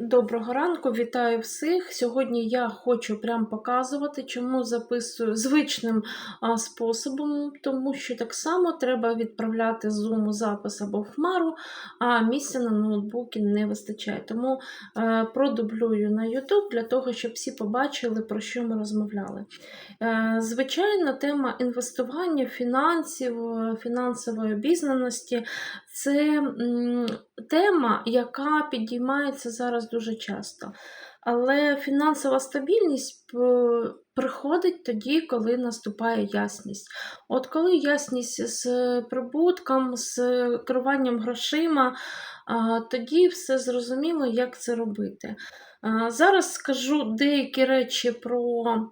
Доброго ранку, вітаю всіх. Сьогодні я хочу прям показувати, чому записую звичним а, способом, тому що так само треба відправляти з Zoom запис або в хмару, а місця на ноутбуці не вистачає. Тому е, продублюю на YouTube для того, щоб всі побачили, про що ми розмовляли. Е, звичайно, тема інвестування, фінансів, е, фінансової обізнаності це тема, яка підіймається зараз дуже часто. Але фінансова стабільність приходить тоді, коли наступає ясність. От коли ясність з прибутком, з керуванням грошима, тоді все зрозуміло, як це робити. Зараз скажу деякі речі про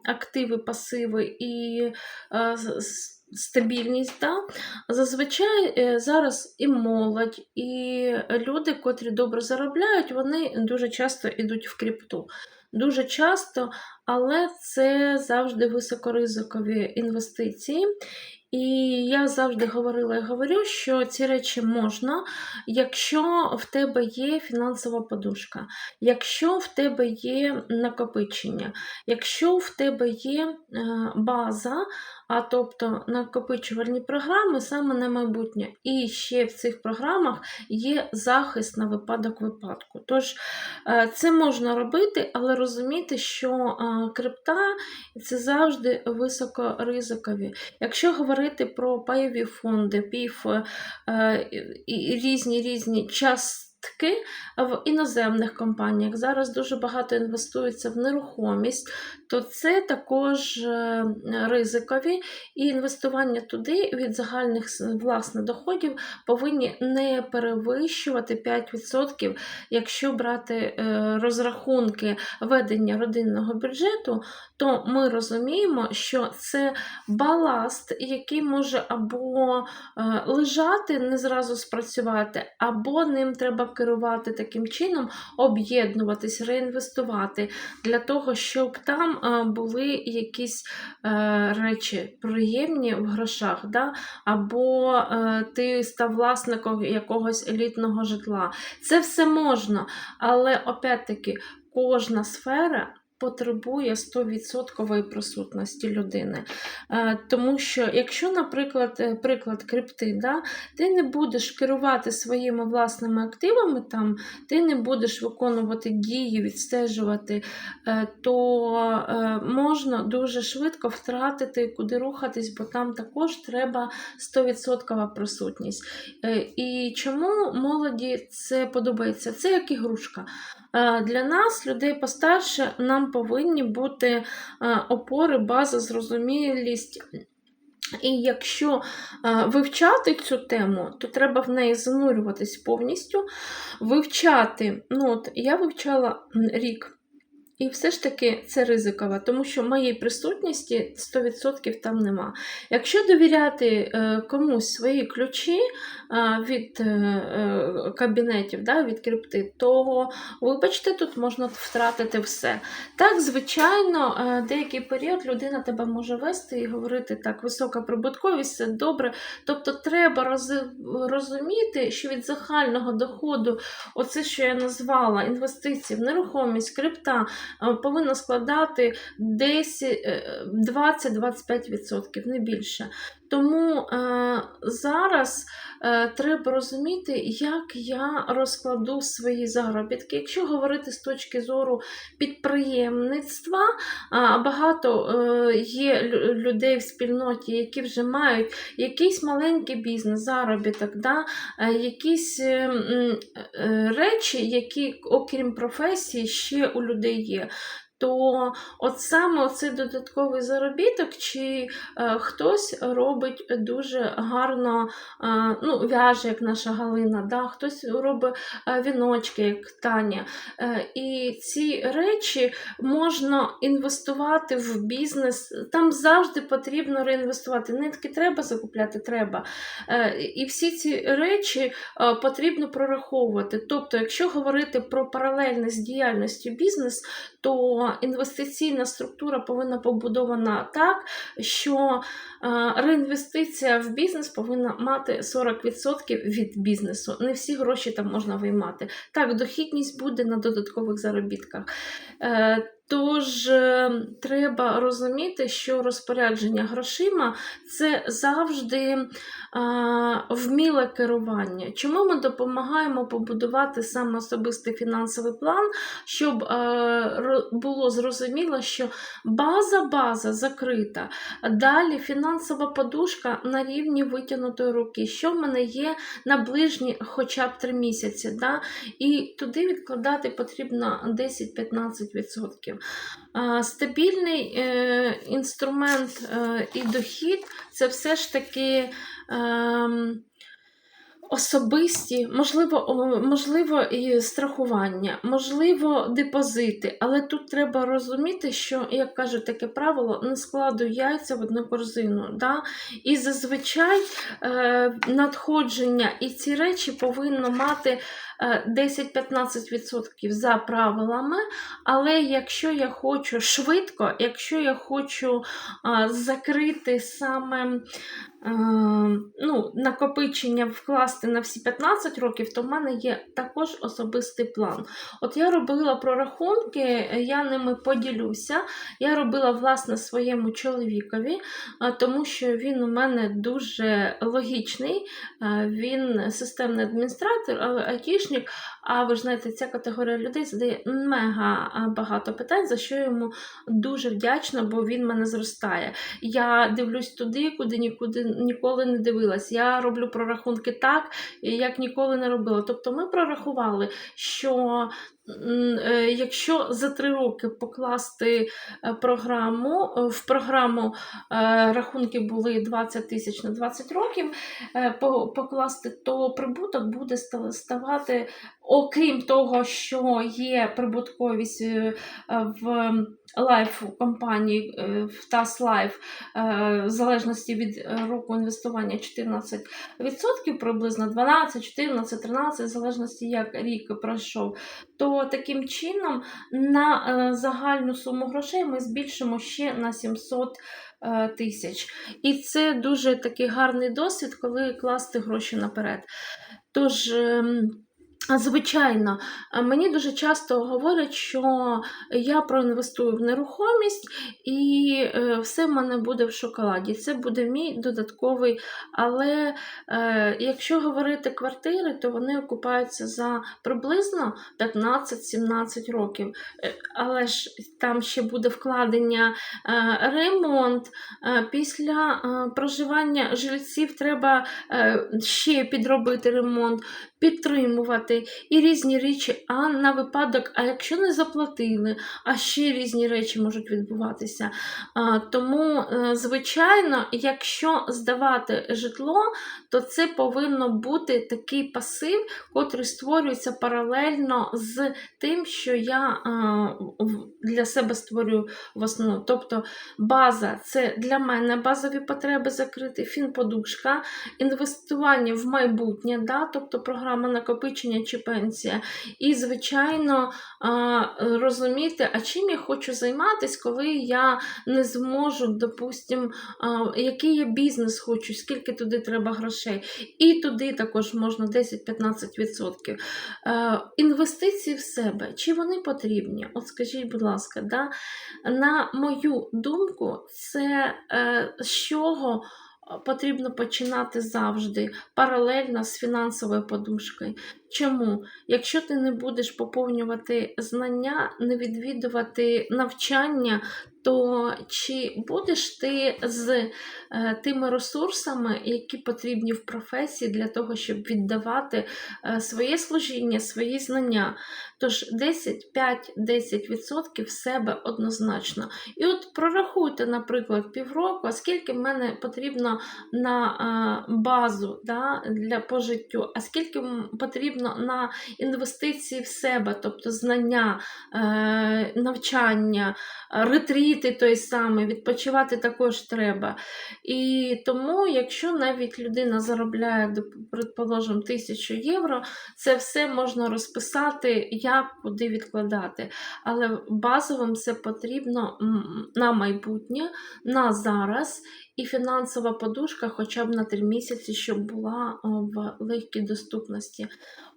активи, пасиви і стабільність. Да? Зазвичай е, зараз і молодь, і люди, котрі добре заробляють, вони дуже часто йдуть в крипту. Дуже часто, але це завжди високоризикові інвестиції. І я завжди говорила і говорю, що ці речі можна, якщо в тебе є фінансова подушка, якщо в тебе є накопичення, якщо в тебе є е, база, а тобто накопичувальні програми саме на майбутнє. І ще в цих програмах є захист на випадок випадку. Тож е, це можна робити, але розуміти, що е, крипта це завжди високоризикові. Якщо говорити про пайові фонди, ПІФ е, і різні різні частки в іноземних компаніях, зараз дуже багато інвестується в нерухомість, то це також е, ризикові, і інвестування туди від загальних власне доходів повинні не перевищувати 5%, якщо брати е, розрахунки ведення родинного бюджету, то ми розуміємо, що це баласт, який може або е, лежати, не зразу спрацювати, або ним треба керувати таким чином, об'єднуватись, реінвестувати для того, щоб там е, були якісь е, речі приємні в грошах, да? або е, ти став власником якогось елітного житла. Це все можна, але опять-таки кожна сфера. Потребує 100% присутності людини. Е, Тому що, якщо, наприклад, е, приклад крипти, да, ти не будеш керувати своїми власними активами, там, ти не будеш виконувати дії, відстежувати, е, то можна дуже швидко втратити, куди рухатись, бо там також треба 100% присутність. І чому молоді це подобається? Це як ігрушка. Е, Для нас, людей постарше, нам повинні бути е, опори, база, зрозумілість. І якщо е, вивчати цю тему, то треба в неї занурюватись повністю, вивчати. Ну, от я вивчала рік. І все ж таки це ризиково, тому що моєї присутності 100% там нема. Якщо довіряти е, комусь свої ключі е, від е, кабінетів, да, від крипти, то, вибачте, тут можна втратити все. Так, звичайно, деякий період людина тебе може вести і говорити так, висока прибутковість, це добре. Тобто треба роз- розуміти, що від загального доходу, оце, що я назвала, інвестиції в нерухомість, крипта, е, повинно складати 10, е, 20-25%, не більше. Тому е, зараз е, треба розуміти, як я розкладу свої заробітки. Якщо говорити з точки зору підприємництва, багато е, є людей в спільноті, які вже мають якийсь маленький бізнес, заробіток, да? е, якісь е, е, речі, які, окрім професії, ще у людей є. То от саме цей додатковий заробіток, чи е, хтось робить дуже гарно, е, ну, в'яже, як наша Галина, да? хтось робить е, віночки, як Таня. Е, і ці речі можна інвестувати в бізнес. Там завжди потрібно реінвестувати. Нитки треба закупляти, треба. Е, І всі ці речі е, потрібно прораховувати. Тобто, якщо говорити про паралельність діяльності бізнес, то інвестиційна структура повинна побудована так, що е, реінвестиція в бізнес повинна мати 40% від бізнесу. Не всі гроші там можна виймати. Так, дохідність буде на додаткових заробітках. Е, Тож е, треба розуміти, що розпорядження грошима це завжди а, вміле керування. Чому ми допомагаємо побудувати саме особистий фінансовий план, щоб е, було зрозуміло, що база-база закрита. Далі фінансова подушка на рівні витягнутої руки, що в мене є на ближні хоча б 3 місяці. Да? І туди відкладати потрібно 10-15%. Стабільний е, інструмент е, і дохід це все ж таки. ем, Особисті, можливо, можливо, і страхування, можливо, депозити, але тут треба розуміти, що, як кажуть таке правило, не складу яйця в одну корзину. Да? І зазвичай е, надходження і ці речі повинно мати 10-15% за правилами. Але якщо я хочу швидко, якщо я хочу закрити саме е, ну, накопичення вкласти на всі 15 років, то в мене є також особистий план. От я робила прорахунки, я ними поділюся. Я робила власне своєму чоловікові, тому що він у мене дуже логічний, він системний адміністратор, але айтішник. А ви ж знаєте, ця категорія людей задає мега багато питань, за що йому дуже вдячна, бо він мене зростає. Я дивлюсь туди, куди нікуди ніколи не дивилась. Я роблю прорахунки так, як ніколи не робила. Тобто ми прорахували, що якщо за три роки покласти е, програму, е, в програму е, рахунки були 20 тисяч на 20 років, е, покласти, то прибуток буде ста- ставати, окрім того, що є прибутковість е, в лайф компанії е, в TAS Life, е, в залежності від року інвестування 14% приблизно 12, 14, 13, в залежності як рік пройшов, то таким чином на загальну суму грошей ми збільшимо ще на 700 е, тисяч. І це дуже такий гарний досвід, коли класти гроші наперед. Тож. Звичайно, мені дуже часто говорять, що я проінвестую в нерухомість і е, все в мене буде в шоколаді. Це буде мій додатковий. Але е, якщо говорити квартири, то вони окупаються за приблизно 15-17 років. Е, Але ж там ще буде вкладення ремонт. Після проживання жильців треба ще підробити ремонт, підтримувати і різні речі. А на випадок, а якщо не заплатили, а ще різні речі можуть відбуватися. Тому, е, звичайно, якщо здавати житло, то це повинно бути такий пасив, котрий створюється паралельно з тим, що я для себе створюю в основному. Тобто база це для мене базові потреби закрити, фінподушка, інвестування в майбутнє, да? тобто програма накопичення чи пенсія. І, звичайно, розуміти, а чим я хочу займатися, коли я не зможу, допустим, який я бізнес хочу, скільки туди треба грошей. І туди також можна 10-15%. Е, Інвестиції в себе, чи вони потрібні? От скажіть, будь ласка, да? на мою думку, це е, з чого потрібно починати завжди паралельно з фінансовою подушкою. Чому? Якщо ти не будеш поповнювати знання, не відвідувати навчання, то чи будеш ти з е, тими ресурсами, які потрібні в професії для того, щоб віддавати е, своє служіння, свої знання? Тож 10, 5-10% в себе однозначно. І от прорахуйте, наприклад, півроку, скільки в мене потрібно на е, базу да, для по життю, а скільки потрібно на інвестиції в себе, тобто знання, е, навчання, ретріти той самий, відпочивати також треба. І тому, якщо навіть людина заробляє, предположимо, 1000 євро, це все можна розписати, як куди відкладати. Але базовим це потрібно на майбутнє, на зараз і фінансова подушка хоча б на 3 місяці, щоб була в легкій доступності.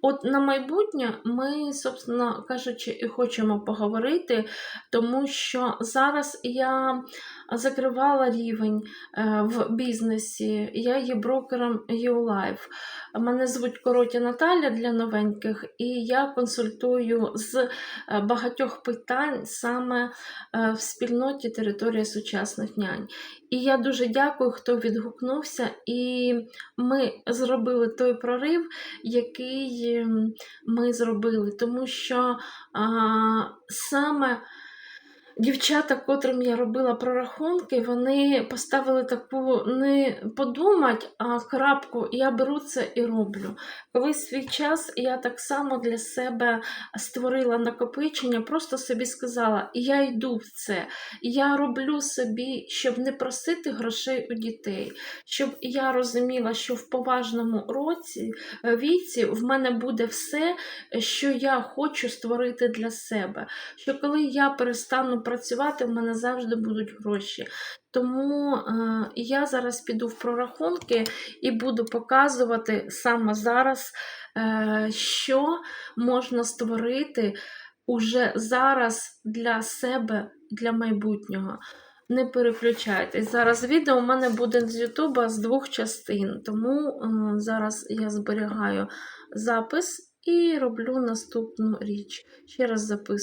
От на майбутнє ми, собственно кажучи, і хочемо поговорити, тому що зараз я закривала рівень е, в бізнесі, я є брокером YouLife. Мене звуть Коротя Наталя для новеньких, і я консультую з е, багатьох питань саме е, в спільноті територія сучасних нянь. І я дуже дякую, хто відгукнувся, і ми зробили той прорив, який ем, ми зробили, тому що а, саме. Дівчата, котрим я робила прорахунки, вони поставили таку не подумать, а крапку, я беру це і роблю. Колись свій час я так само для себе створила накопичення, просто собі сказала, я йду в це, я роблю собі, щоб не просити грошей у дітей, щоб я розуміла, що в поважному році, е, віці в мене буде все, що я хочу створити для себе. Що коли я перестану працювати, в мене завжди будуть гроші. Тому е, я зараз піду в прорахунки і буду показувати саме зараз, е, що можна створити уже зараз для себе, для майбутнього. Не переключайтесь. Зараз відео у мене буде з Ютуба з двох частин, тому е, зараз я зберігаю запис і роблю наступну річ. Ще раз записую.